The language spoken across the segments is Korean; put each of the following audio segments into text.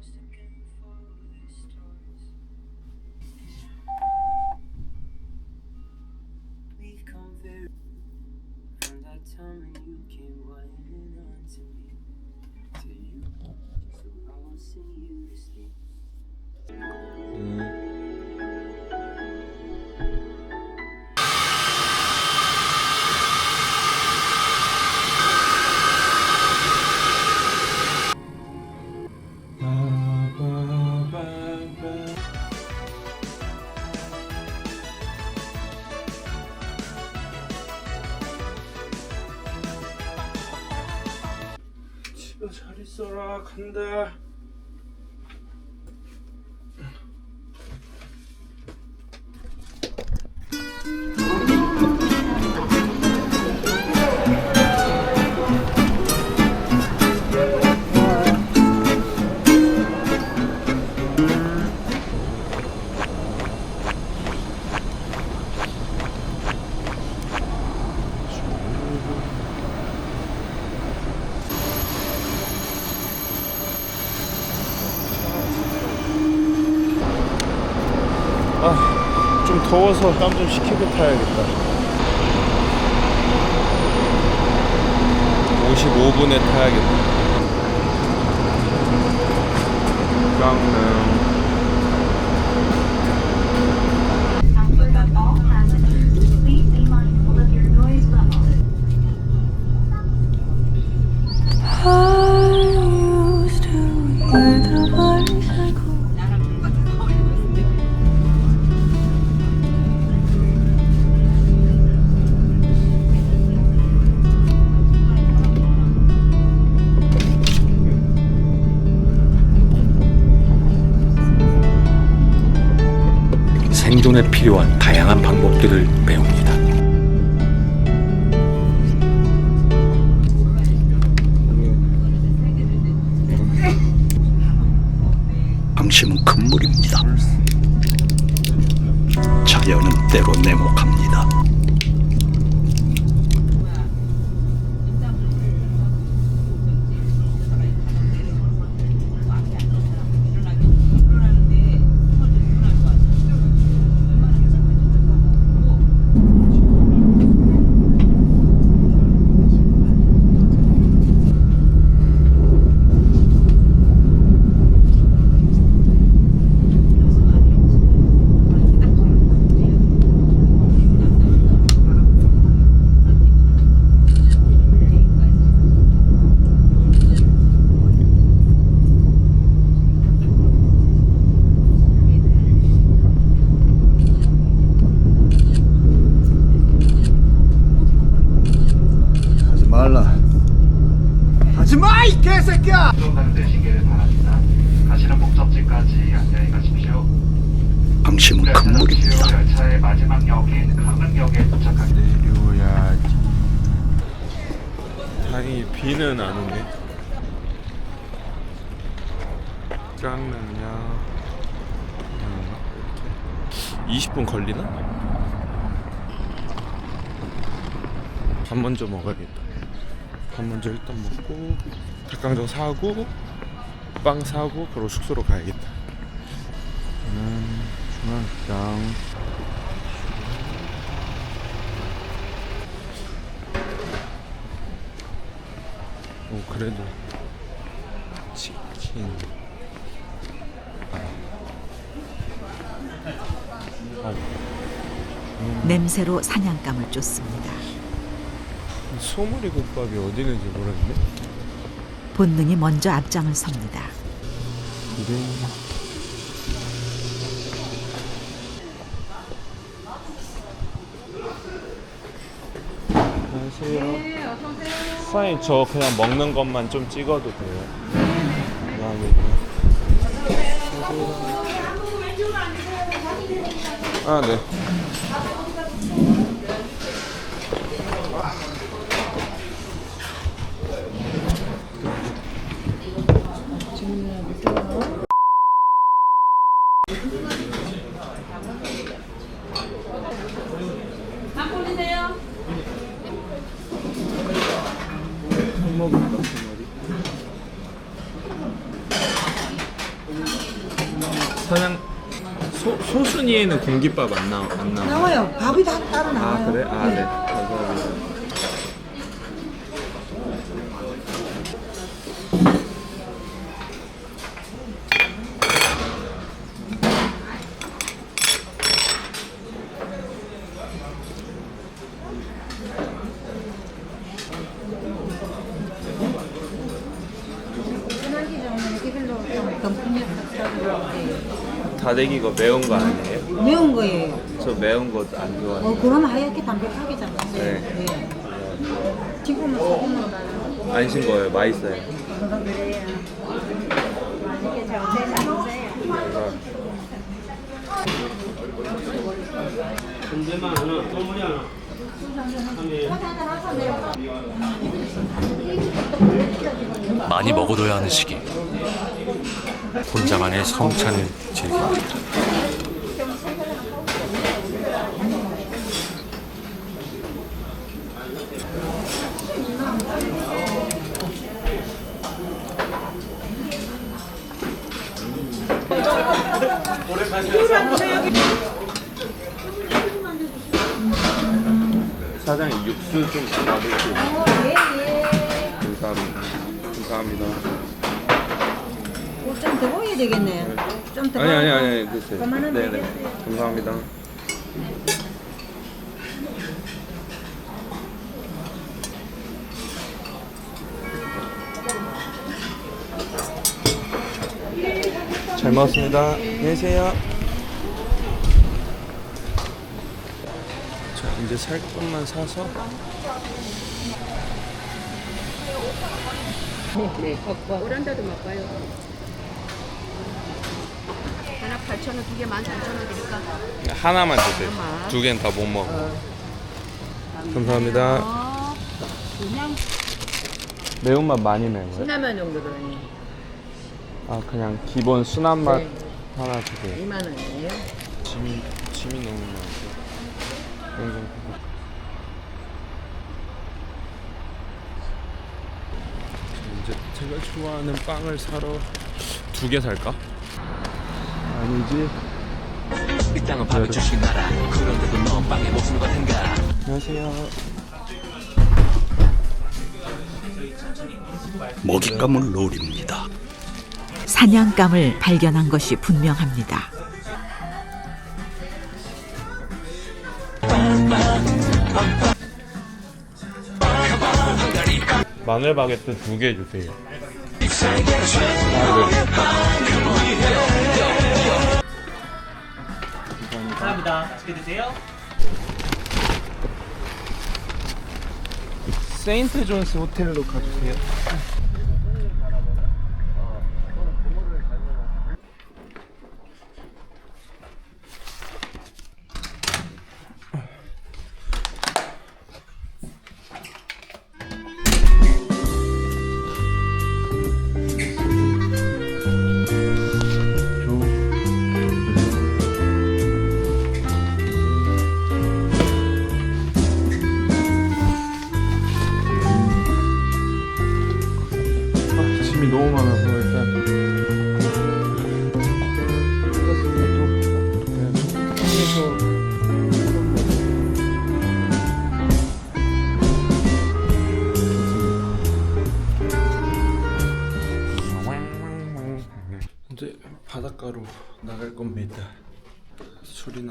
supposed to 잘 있어라 간다. 더워서 땀 좀 식히고 타야겠다. 55분에 타야겠다. 강릉. 열차의 마지막 역인 강릉역에 도착합니다. 내려야지. 다행히 비는 안 오네. 짱능냐. 20분 걸리나? 밥 먼저 먹어야겠다. 밥 먼저 일단 먹고 닭강정 사고 빵 사고 바로 숙소로 가야겠다. 중앙시장. 오 그래도 치킨. 아, 냄새로 사냥감을 쫓습니다. 소머리 국밥이 어디 있는지 모르겠네. 본능이 먼저 앞장을 섭니다. 이래 안녕하세요. 네 어서오세요. 사장님 저 그냥 먹는 것만 좀 찍어도 돼요? 감사합니다 아, 네. 사장 소, 소순이에는 공깃밥 안 나와 안 나와. 나와요. 밥이 다 따로 나와요. 아 그래? 아 네. 감사합니다. 다대기 이거 매운 거 아니에요? 매운 거예요. 저 매운 거 안 좋아해요. 어, 그럼 하얗게 담백하게 잡았어요. 네. 네. 지금은 소금으로 달아요. 안신 거예요. 맛있어요. 많이 먹어둬야 하는 시기. 혼자만의 성찬을 즐깁니다. 사장님 육수 좀 받을게요. 감사합니다. 감사합니다. 좀더 보여야 되겠네. 좀 더 아니 아니 아니 됐어요. 그만하면 네네. 되겠어요. 감사합니다. 잘 먹었습니다. 안녕히 계세요. 자 이제 살 것만 사서 오란다도 맛봐요. 하나 8,000원, 두 개 13,000원 드릴까? 하나만 주세요. 두 개는 다 못 먹어. 감사합니다. 그냥 매운맛 많이 매운 거예요? 신라면 정도로 아 그냥 기본 순한 맛 네. 하나 주세요. 2만 원이에요. 짐이 짐이 너무 많아서. 자, 이제 제가 좋아하는 빵을 사러 두 개 살까? 아니지. 이 땅은 밥을 주신 나라. 그런데도 넌 빵에 목숨 같은가? 안녕하세요. 먹잇감을 노립니다. 사냥감을 발견한 것이 분명합니다. 마늘 바게트 두 개 주세요. 감사합니다. 맛있게 드세요. 세인트 존스 호텔로 가주세요.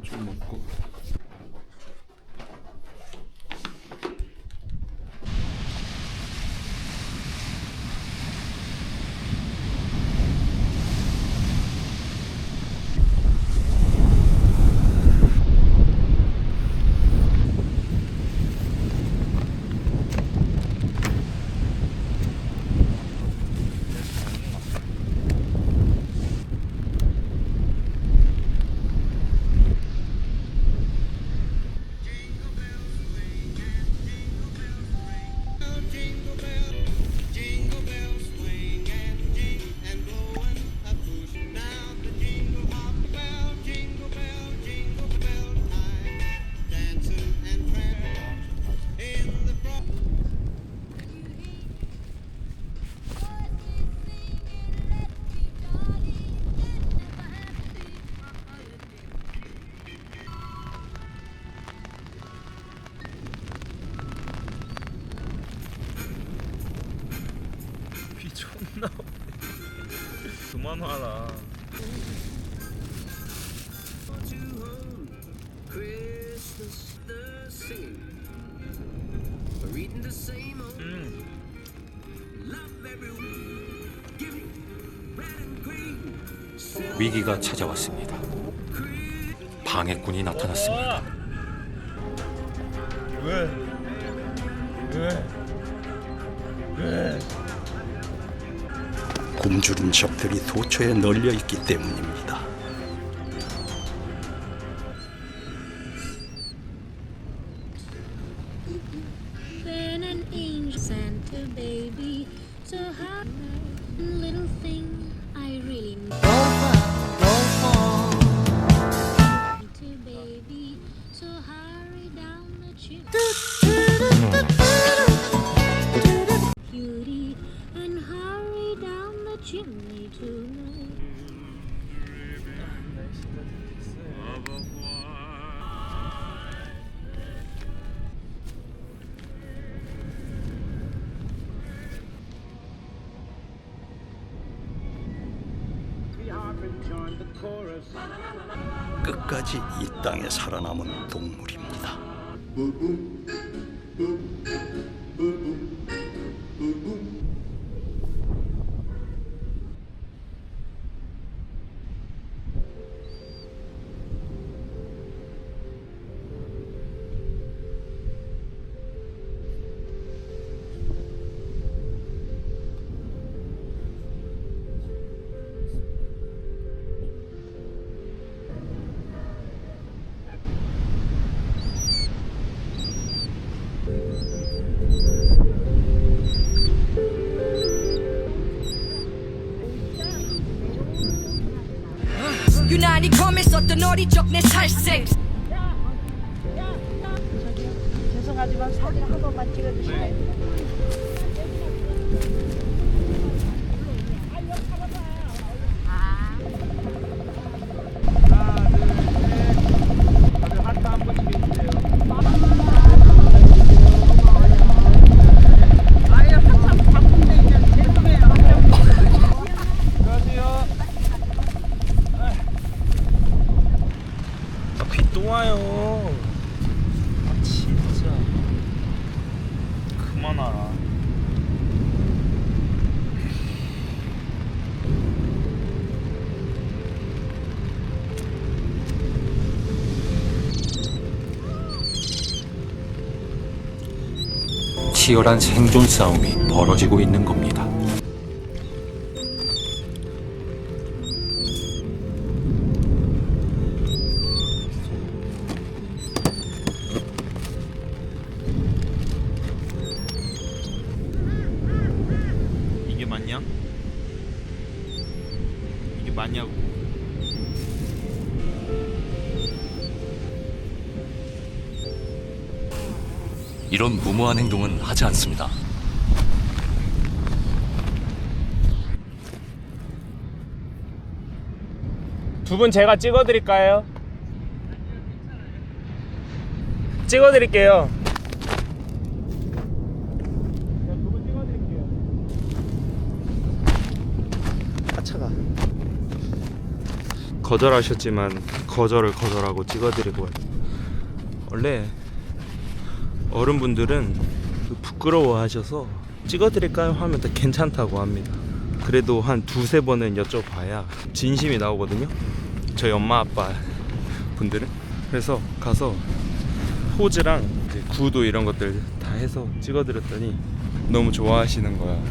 나좀 먹고. 비 위기가 찾아왔습니다. 방해꾼이 나타났습니다. 왜? 왜? 왜? 굶주린 적들이 도처에 널려 있기 때문입니다. 끝까지 이 땅에 살아남은 동물입니다. 어릴 적내 살색 죄송하지만 사진 한 번만 찍어주실래요? 치열한 생존 싸움이 벌어지고 있는 겁니다. 이런 무모한 행동은 하지 않습니다. 두 분 제가 찍어드릴까요? 찍어드릴게요. 하차가 거절하셨지만 거절을 거절하고 찍어드리고 원래 어른분들은 그 부끄러워하셔서 찍어드릴까요 하면 다 괜찮다고 합니다. 그래도 한 두세 번은 여쭤봐야 진심이 나오거든요. 저희 엄마 아빠 분들은 그래서 가서 포즈랑 구도 이런 것들 다 해서 찍어드렸더니 너무 좋아하시는 거야.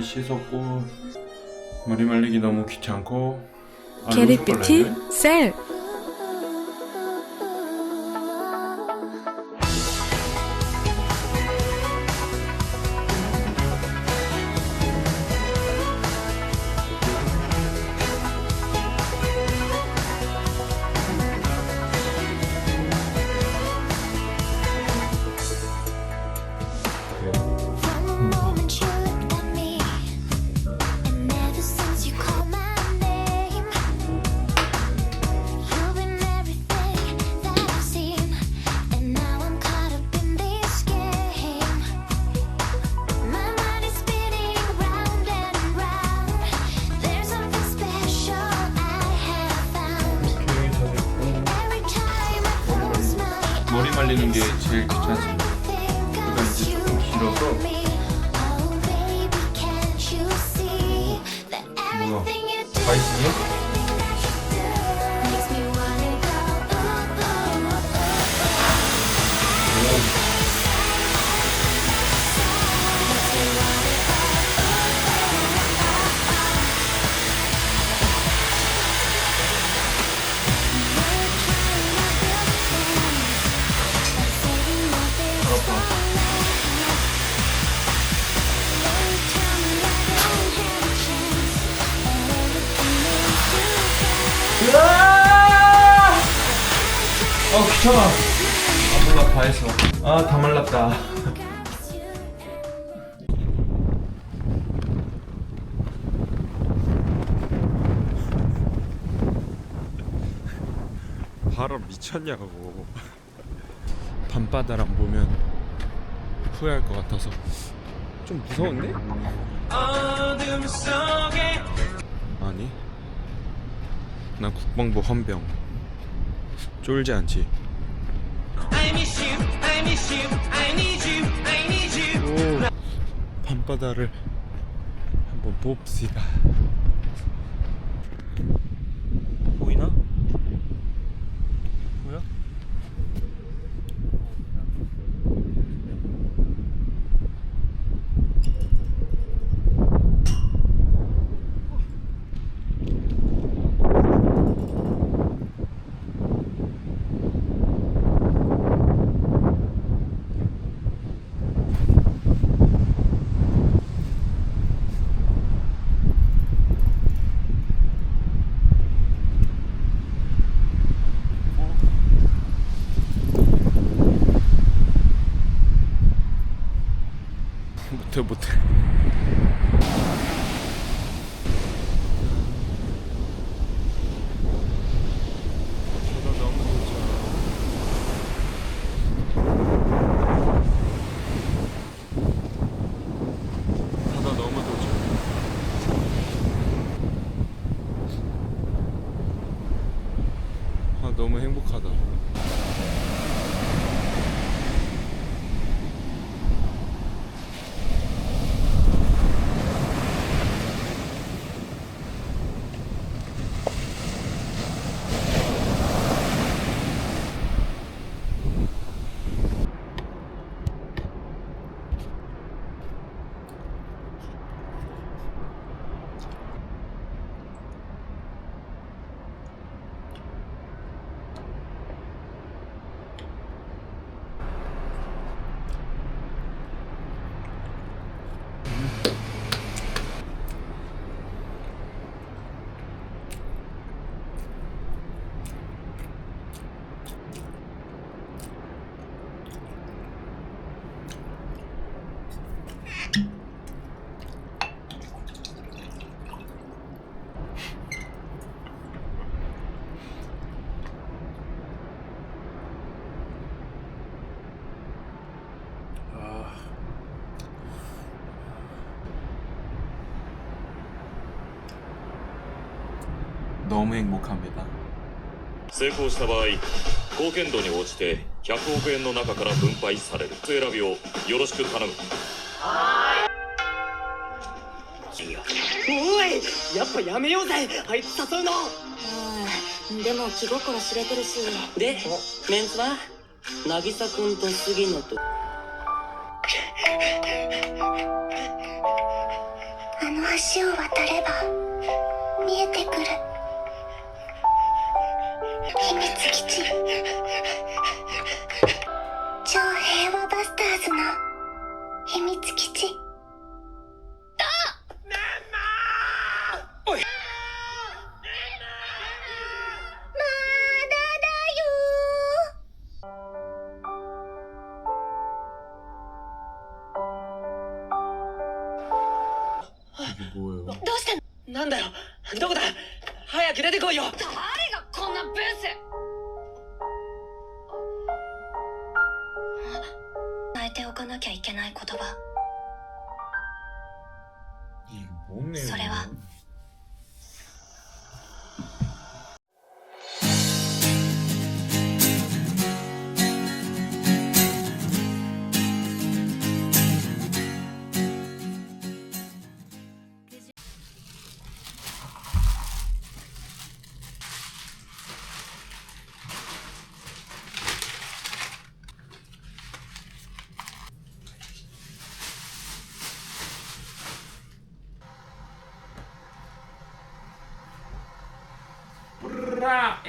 와서 씻었고 머리 말리기 너무 귀찮고 아, 캐리비티 셀 말리는 게 제일 귀찮습니다. 아 귀찮아. 아 몰라 다 했어. 아 다 말랐다. 바람 미쳤냐고. 밤바다를 안 보면 후회할 것 같아서 좀 무서운데? 아니. 난 국방부 헌병. 쫄지 않지. 오, 밤바다를 한번 봅시다. 너무 행복합니다. 成功した場合貢献度に応じて100億円の中から分配される選びをよろしく頼むおいやっぱやめようぜあいつ誘うのでも気心知れてるしでメンツは渚君と杉野とあの橋を渡れば 秘密基地。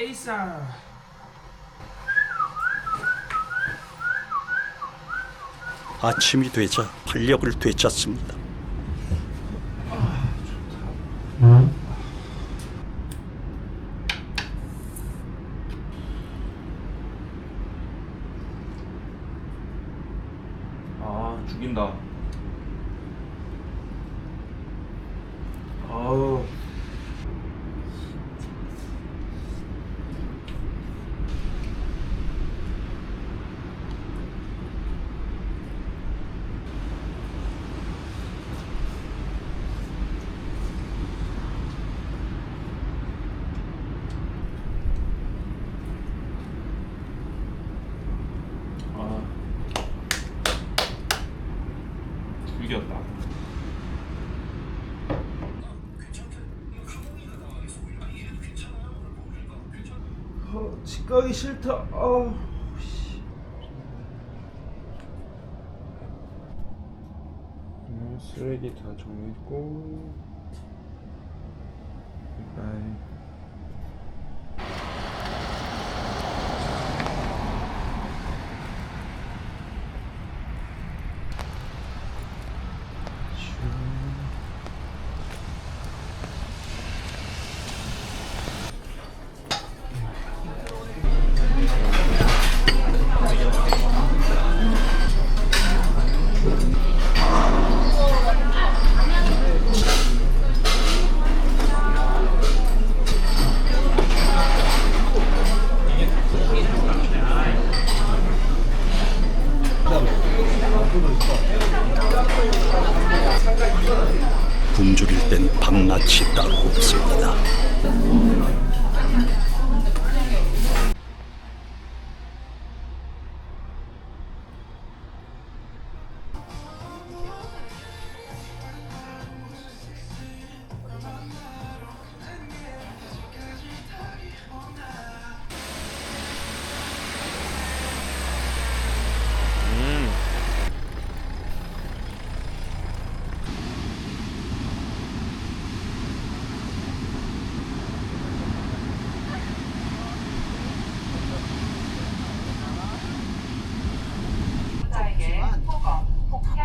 에이사. 아침이 되자 활력을 되찾습니다. 아 죽인다. 아우. 아. 죽였다. 어, 집 가기 싫다. 음, 쓰레기 다 정리했고.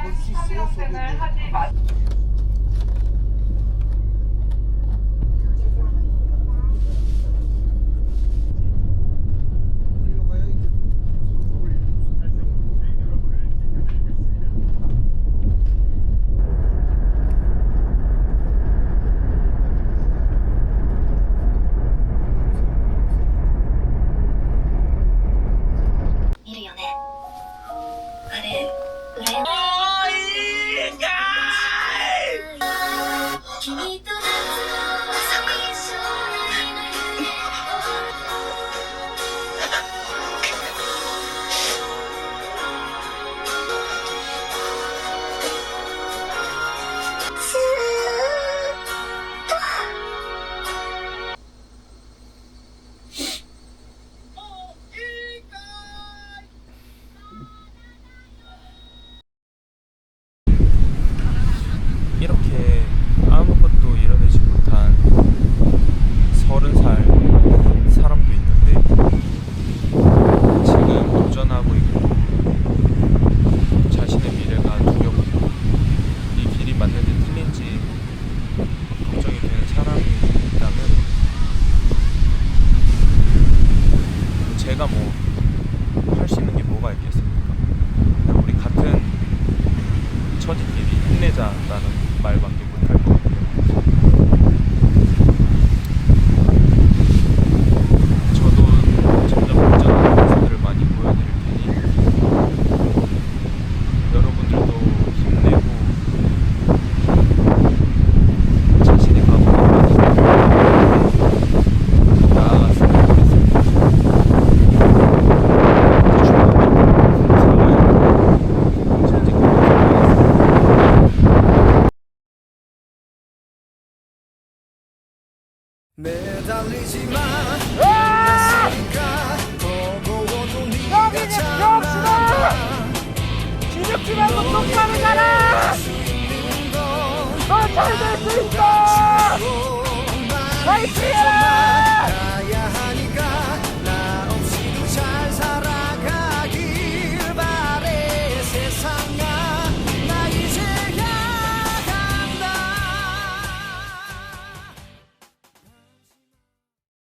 폭행, 성희롱 등을 하